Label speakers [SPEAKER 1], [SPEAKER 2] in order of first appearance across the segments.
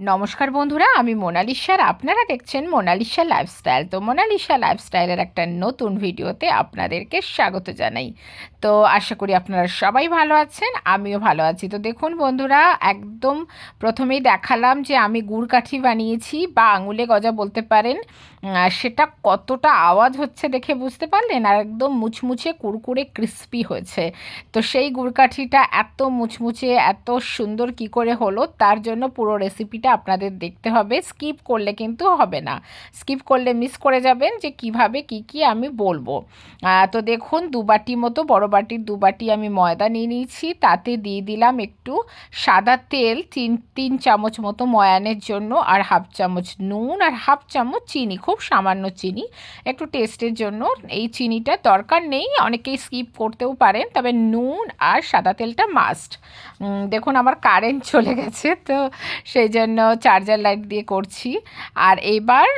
[SPEAKER 1] নমস্কার বন্ধুরা, আমি মোনালিসার আপনারা দেখছেন মোনালিসা লাইফস্টাইল। তো মোনালিসা লাইফস্টাইলের একটা নতুন ভিডিওতে আপনাদেরকে স্বাগত জানাই। তো আশা করি আপনারা সবাই ভালো আছেন, আমিও ভালো আছি। তো দেখুন বন্ধুরা, একদম প্রথমেই দেখালাম যে আমি গুড় কাঠি বানিয়েছি, বা আঙুলে গজা বলতে পারেন। সেটা কতটা আওয়াজ হচ্ছে দেখে বুঝতে পারলেন? আর একদম মুচমুচে, কুরকুরে ক্রিস্পি হয়েছে। তো সেই গুড় কাঠিটা এত মুচমুচে, এত সুন্দর কি করে হলো, তার জন্য পুরো রেসিপিটা আপনাদের দেখতে হবে। স্কিপ করলে কিন্তু হবে না। স্কিপ করলে মিস করে যাবেন যে কীভাবে, কি কি আমি বলব। তো দেখুন দু বাটি মতো বড় বাটির দু বাটি আমি ময়দা নিয়ে নিয়েছি। তাতে দিয়ে দিলাম একটু সাদা তেল, তিন তিন চামচ মতো ময়ানের জন্য আর হাফ চামচ নুন আর হাফ চামচ চিনি, খুব সামান্য চিনি। একটু টেস্টের জন্য। এই চিনিটা দরকার নেই, অনেকেই স্কিপ করতেও পারেন, তবে নুন আর সাদা তেলটা মাস্ট। দেখুন আমার কারেন্ট চলে গেছে, তো সেই জন্য চার্জার লাইট দিয়ে করছি। আর এবার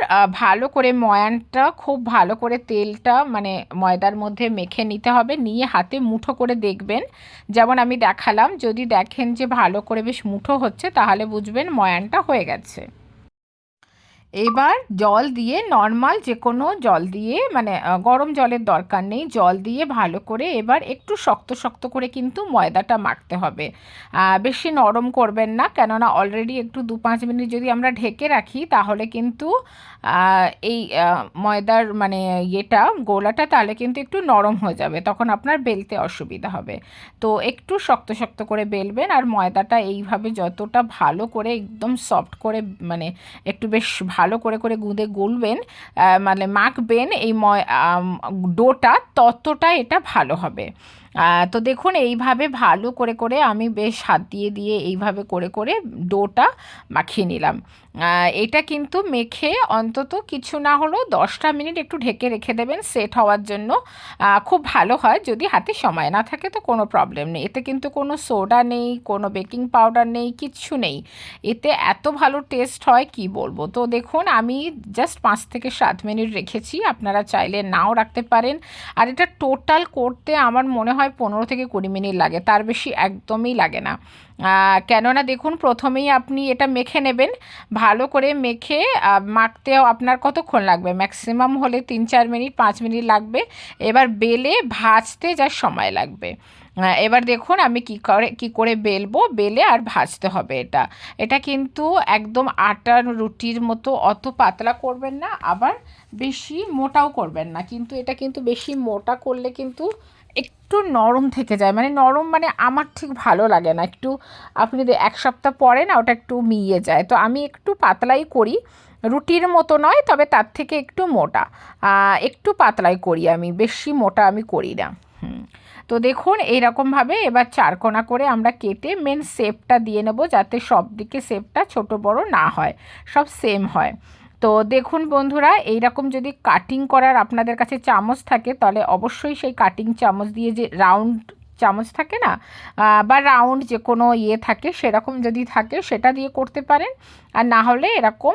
[SPEAKER 1] ভালো করে ময়ানটা, খুব ভালো করে তেলটা মানে ময়দার মধ্যে মেখে নিতে হবে, নিয়ে হাতে মুঠো করে দেখবেন। যেমন আমি দেখালাম, যদি দেখেন যে ভালো করে বেশ মুঠো হচ্ছে, তাহলে বুঝবেন ময়ানটা হয়ে গেছে। এবার জল দিয়ে নর্মাল যে কোনো জল দিয়ে মানে গরম জলের দরকার নেই, জল দিয়ে ভালো করে এবার একটু শক্ত শক্ত করে কিন্তু ময়দাটা মাখতে হবে। বেশি নরম করবেন না, কেননা অলরেডি একটু দু পাঁচ মিনিট যদি আমরা ঢেকে রাখি, তাহলে কিন্তু এই ময়দার মানে ইয়েটা, গোলাটা তাহলে কিন্তু একটু নরম হয়ে যাবে, তখন আপনার বেলতে অসুবিধা হবে। তো একটু শক্ত শক্ত করে বেলবেন, আর ময়দাটা এইভাবে যতটা ভালো করে, একদম সফট করে মানে একটু বেশ করে করে গুঁদে গুলবেন মানে মাখবেন এই ময় ডোটা ততটা এটা ভালো হবে। তো দেখুন, এইভাবে ভালো করে করে আমি বেশ হাত দিয়ে দিয়ে এইভাবে করে করে ডোটা মাখিয়ে নিলাম। এটা কিন্তু মেখে অন্তত কিছু না হলেও দশটা মিনিট একটু ঢেকে রেখে দেবেন, সেট হওয়ার জন্য। খুব ভালো হয়, যদি হাতে সময় না থাকে তো কোনো প্রবলেম নেই। এতে কিন্তু কোনো সোডা নেই, কোনো বেকিং পাউডার নেই, কিচ্ছু নেই। এতে এত ভালো টেস্ট হয়, কি বলব? তো দেখুন, আমি জাস্ট পাঁচ থেকে সাত মিনিট রেখেছি, আপনারা চাইলে নাও রাখতে পারেন। আর এটা টোটাল করতে আমার মনে হয় পনেরো থেকে কুড়ি মিনিট লাগে তার বেশি একদমই লাগে না। কেননা দেখুন প্রথমেই আপনি এটা মেখে নেবেন ভালো করে মেখে আহ, মাখতেও আপনার কতক্ষণ লাগবে? ম্যাক্সিমাম হলে তিন চার মিনিট পাঁচ মিনিট লাগবে। এবার বেলে ভাজতে যা সময় লাগবে। এবার দেখুন আমি কি করে কি করে বেলবো? বেলে আর ভাজতে হবে এটা। এটা কিন্তু একদম আটার রুটির মতো অত পাতলা করবেন না আবার বেশি মোটাও করবেন না। কিন্তু এটা কিন্তু বেশি মোটা করলে কিন্তু একটু নরম থেকে যায়। মানে নরম মানে আমার ঠিক ভালো লাগে না। একটু আপনি যদি এক সপ্তাহ পরে না ওটা একটু মিইয়ে যায়। তো আমি একটু পাতলাই করি। রুটির মতো নয়, তবে তার থেকে একটু মোটা। একটু পাতলাই করি আমি, বেশি মোটা আমি করি না। তো দেখুন, এইরকমভাবে এবার চারকোনা করে আমরা কেটে মেন শেপটা দিয়ে নেব যাতে সব দিকে শেপটা ছোট বড় না হয়। সব সেম হয়। তো দেখুন বন্ধুরা এই রকম যদি কাটিং করার আপনাদের কাছে চামচ থাকে, তাহলে অবশ্যই সেই কাটিং চামচ দিয়ে যে রাউন্ড চামচ থাকে না বা রাউন্ড যে কোনো ইয়ে থাকে, সেরকম যদি থাকে সেটা দিয়ে করতে পারেন। আর না হলে এরকম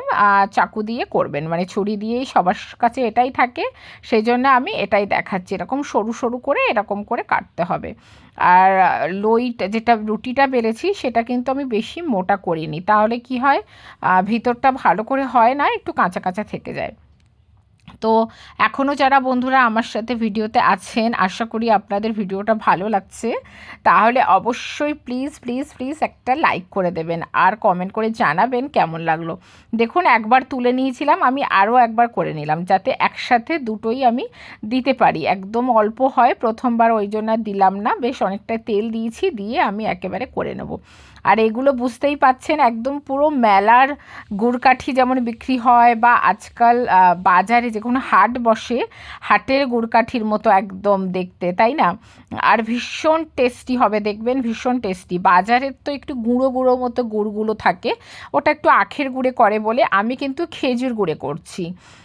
[SPEAKER 1] চাকু দিয়ে করবেন। মানে ছুরি দিয়েই সবার কাছে এটাই থাকে সেই জন্য আমি এটাই দেখাচ্ছি। এরকম সরু সরু করে এরকম করে কাটতে হবে। আর লইটা, যেটা রুটিটা বেলেছি সেটা কিন্তু আমি বেশি মোটা করিনি। তাহলে কি হয় ভিতরটা ভালো করে হয় না, একটু কাঁচা কাঁচা থেকে যায়। তো এখনও যারা বন্ধুরা আমার সাথে ভিডিওতে আছেন, আশা করি আপনাদের ভিডিওটা ভালো লাগছে। তাহলে অবশ্যই প্লিজ প্লিজ প্লিজ একটা লাইক করে দেবেন আর কমেন্ট করে জানাবেন কেমন লাগল। দেখুন, একবার তুলে নিয়েছিলাম, আমি আরও একবার করে নিলাম, যাতে একসাথে দুটোই আমি দিতে পারি। একদম অল্প হয়, প্রথমবার ওই জন্য দিলাম না, বেশ অনেকটা তেল দিয়েছি, দিয়ে আমি একেবারে করে নেব। আর এগুলো বুঝতেই পাচ্ছেন, একদম পুরো মেলার গুড়কাঠি যেমন বিক্রি হয় বা আজকাল বাজারে যে কোনো হাট বসে, হাটের গুড়কাঠির মতো একদম দেখতে, তাই না? আর ভীষণ টেস্টি হবে, দেখবেন ভীষণ টেস্টি। বাজারের তো একটু গুঁড়ো গুঁড়ো মতো গুড়গুলো থাকে, ওটা একটু আখের গুড়ে করে বলে আমি কিন্তু খেজুর গুড়ে করছি।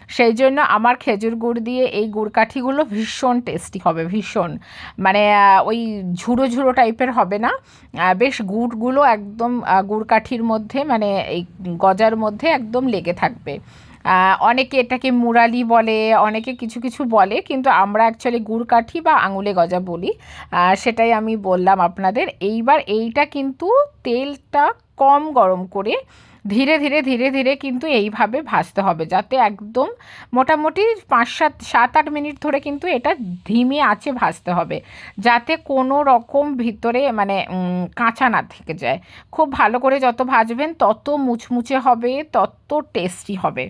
[SPEAKER 1] সেই জন্য আমার খেজুর গুড় দিয়ে এই গুড়কাঠিগুলো ভীষণ টেস্টি হবে, ভীষণ। মানে ওই ঝুড়ো ঝুড়ো টাইপের হবে না বেশ গুড়গুলো একদম গুড় গুড়কাঠির মধ্যে মানে এই গজার মধ্যে একদম লেগে থাকবে। অনেকে এটাকে মুরালি বলে, অনেকে কিছু কিছু বলে, কিন্তু আমরা অ্যাকচুয়ালি গুড়কাঠি বা আঙুলে গজা বলি। সেটাই আমি বললাম আপনাদের। এইবার এইটা কিন্তু তেলটা কম গরম করে ধীরে ধীরে ধীরে ধীরে কিন্তু এইভাবে ভাজতে হবে যাতে একদম মোটামুটি পাঁচ, সাত সাত, আট মিনিট ধরে কিন্তু এটা ধিমে আছে ভাজতে হবে। যাতে কোনো রকম ভিতরে মানে কাঁচা না থেকে যায়। খুব ভালো করে যত ভাজবেন তত মুচমুচে হবে, তত টেস্টি হবে।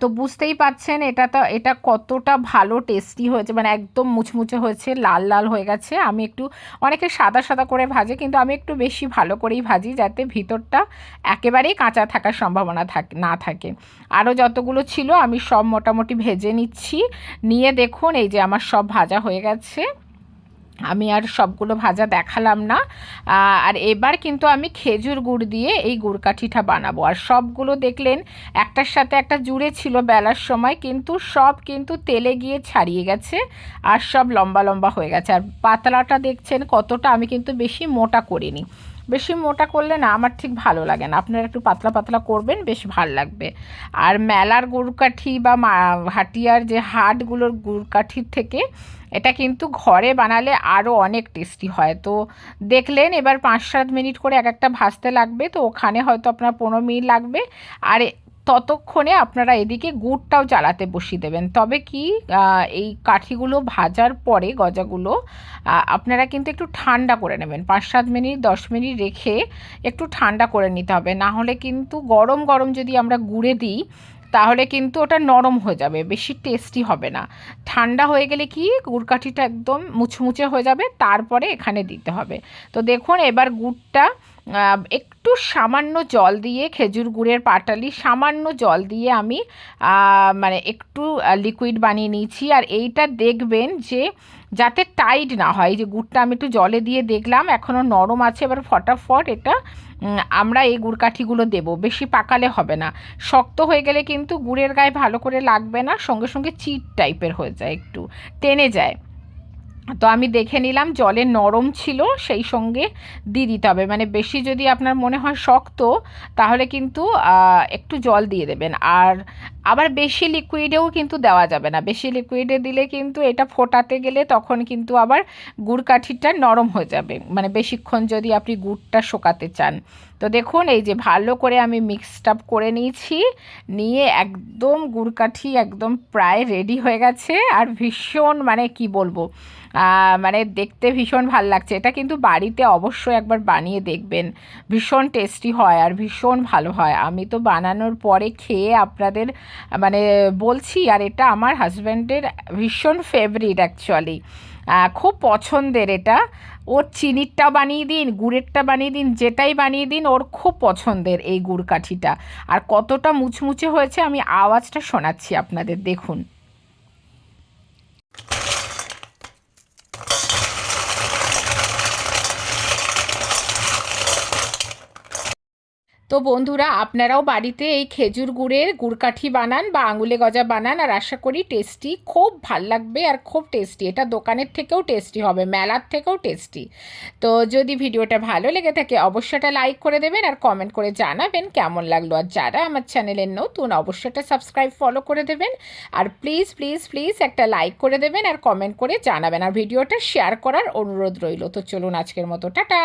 [SPEAKER 1] তো বুঝতেই পাচ্ছেন এটা তো, এটা কতটা ভালো টেস্টি হয়েছে। মানে একদম মুচমুচে হয়েছে, লাল লাল হয়ে গেছে। আমি একটু, অনেকে সাদা সাদা করে ভাজে, কিন্তু আমি একটু বেশি ভালো করেই ভাজি যাতে ভিতরটা একেবারেই কাঁচা থাকার সম্ভাবনা থাকে, না থাকে। আরও যতগুলো ছিল, আমি সব মোটামুটি ভেজে নিচ্ছি। নিয়ে দেখুন, এই যে আমার সব ভাজা হয়ে গেছে। আমি আর সবগুলো ভাজা দেখালাম না। আর এবার কিন্তু আমি খেজুর গুড় দিয়ে এই গুড় কাঠিটা বানাবো। আর সবগুলো দেখলেন, একটার সাথে একটা জুড়ে ছিল বেলার সময়, কিন্তু সব কিন্তু তেলে গিয়ে ছাড়িয়ে গেছে আর সব লম্বা লম্বা হয়ে গেছে। আর পাতলাটা দেখছেন কতটা আমি কিন্তু বেশি মোটা করিনি। বেশি মোটা করলে না আমার ঠিক ভালো লাগে না। আপনারা একটু পাতলা পাতলা করবেন, বেশ ভালো লাগবে। আর মেলার গুড়কাঠি বা হাটিয়ার যে হাটগুলোর গুড়কাঠির থেকে এটা কিন্তু ঘরে বানালে আরও অনেক টেস্টি হয়। তো দেখলেন এবার পাঁচ সাত মিনিট করে এক একটা ভাজতে লাগবে, তো ওখানে হয়তো আপনার পনেরো মিনিট লাগবে। আর ততক্ষণে আপনারা এদিকে গুড়টাও জ্বালাতে বসিয়ে দেবেন। তবে কি এই কাঠিগুলো ভাজার পরে গজাগুলো আপনারা কিন্তু একটু ঠান্ডা করে নেবেন। পাঁচ সাত মিনিট, দশ মিনিট রেখে একটু ঠান্ডা করে নিতে হবে। না হলে কিন্তু গরম গরম যদি আমরা গুড়ে দিই, তাহলে কিন্তু ওটা নরম হয়ে যাবে, বেশি টেস্টি হবে না। ঠান্ডা হয়ে গেলে কি গুড়কাঠিটা একদম মুছমুচে হয়ে যাবে, তারপরে এখানে দিতে হবে। তো দেখুন, এবার গুড়টা একটু সামান্য জল দিয়ে খেজুর গুড়ের পাটালি সামান্য জল দিয়ে আমি মানে একটু লিকুইড বানিয়ে নিয়েছি। আর এইটা দেখবেন যে যাতে টাইট না হয় যে গুড়টা আমি একটু জলে দিয়ে দেখলাম, এখনও নরম আছে, এবার ফটাফট এটা আমরা এই গুড় কাঠিগুলো দেবো। বেশি পাকালে হবে না। শক্ত হয়ে গেলে কিন্তু গুড়ের গায়ে ভালো করে লাগবে না, সঙ্গে সঙ্গে চিট টাইপের হয়ে যায়, একটু টেনে যায়। তো আমি দেখে নিলাম জলে নরম ছিল, সেই সঙ্গে দিয়ে দিতে হবে। মানে বেশি যদি আপনার মনে হয় শক্ত, তাহলে কিন্তু একটু জল দিয়ে দেবেন। আর আবার বেশি লিকুইডেও কিন্তু দেওয়া যাবে না। বেশি লিকুইডে দিলে কিন্তু এটা ফোটাতে গেলে তখন কিন্তু আবার গুড় কাঠিটা নরম হয়ে যাবে। মানে বেশিক্ষণ যদি আপনি গুড়টা শোকাতে চান। তো দেখুন, এই যে ভালো করে আমি মিক্সড আপ করে নিয়েছি। নিয়ে একদম গুড়কাঠি একদম প্রায় রেডি হয়ে গেছে। আর ভীষণ মানে কি বলব মানে দেখতে ভীষণ ভালো লাগছে। এটা কিন্তু বাড়িতে অবশ্যই একবার বানিয়ে দেখবেন। ভীষণ টেস্টি হয় আর ভীষণ ভালো হয়। আমি তো বানানোর পরে খেয়ে আপনাদের মানে বলছি, আর এটা আমার হাজব্যান্ডের ভীষণ ফেভারিট অ্যাকচুয়ালি খুব পছন্দের এটা। ওর চিনিরটা বানিয়ে দিন, গুড়েরটা বানিয়ে দিন, যেটাই বানিয়ে দিন, ওর খুব পছন্দের এই গুড় কাঠিটা। আর কতটা মুচমুচে হয়েছে আমি আওয়াজটা শোনাচ্ছি আপনাদের, দেখুন। তো বন্ধুরা, আপনারাও বাড়িতে এই খেজুর গুড়ের গুড়কাঠি বানান বা আঙুলে গজা বানান আর আশা করি টেস্টি খুব ভালো লাগবে আর খুব টেস্টি এটা দোকানের থেকেও টেস্টি হবে, মেলার থেকেও টেস্টি তো যদি ভিডিওটা ভালো লেগে থাকে অবশ্যটা লাইক করে দেবেন আর কমেন্ট করে জানাবেন কেমন লাগল। আর যারা আমার চ্যানেলের নতুন অবশ্যটা সাবস্ক্রাইব ফলো করে দেবেন। আর প্লিজ প্লিজ প্লিজ একটা লাইক করে দেবেন আর কমেন্ট করে জানাবেন। আর ভিডিওটা শেয়ার করার অনুরোধ রইল। তো চলুন আজকের মতো, টাটা!